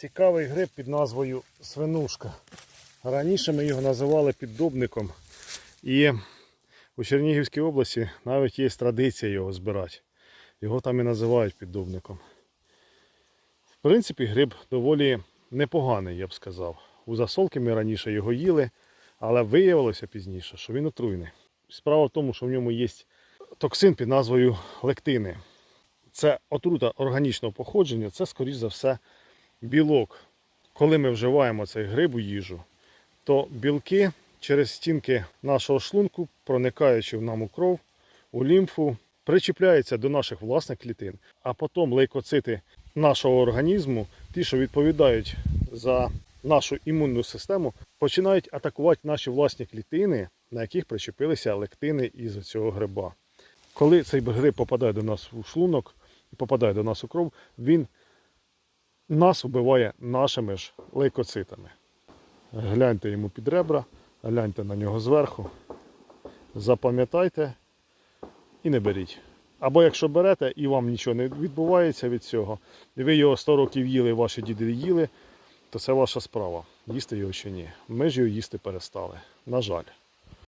Цікавий гриб під назвою свинушка. Раніше ми його називали піддубником. І у Чернігівській області навіть є традиція його збирати. Його там і називають піддубником. В принципі, гриб доволі непоганий, я б сказав. У засолки ми раніше його їли, але виявилося пізніше, що він отруйний. Справа в тому, що в ньому є токсин під назвою лектини. Це отрута органічного походження, це, скоріш за все, білок. Коли ми вживаємо цей гриб у їжу, то білки через стінки нашого шлунку, проникаючи в нам у кров, у лімфу, причіпляються до наших власних клітин, а потім лейкоцити нашого організму, ті, що відповідають за нашу імунну систему, починають атакувати наші власні клітини, на яких причепилися лектини із цього гриба. Коли цей гриб попадає до нас у шлунок і попадає до нас у кров, він нас вбиває нашими ж лейкоцитами. Гляньте йому під ребра, гляньте на нього зверху, запам'ятайте і не беріть. Або якщо берете і вам нічого не відбувається від цього, і ви його 100 років їли, ваші діди їли, то це ваша справа, їсти його чи ні. Ми ж його їсти перестали. На жаль.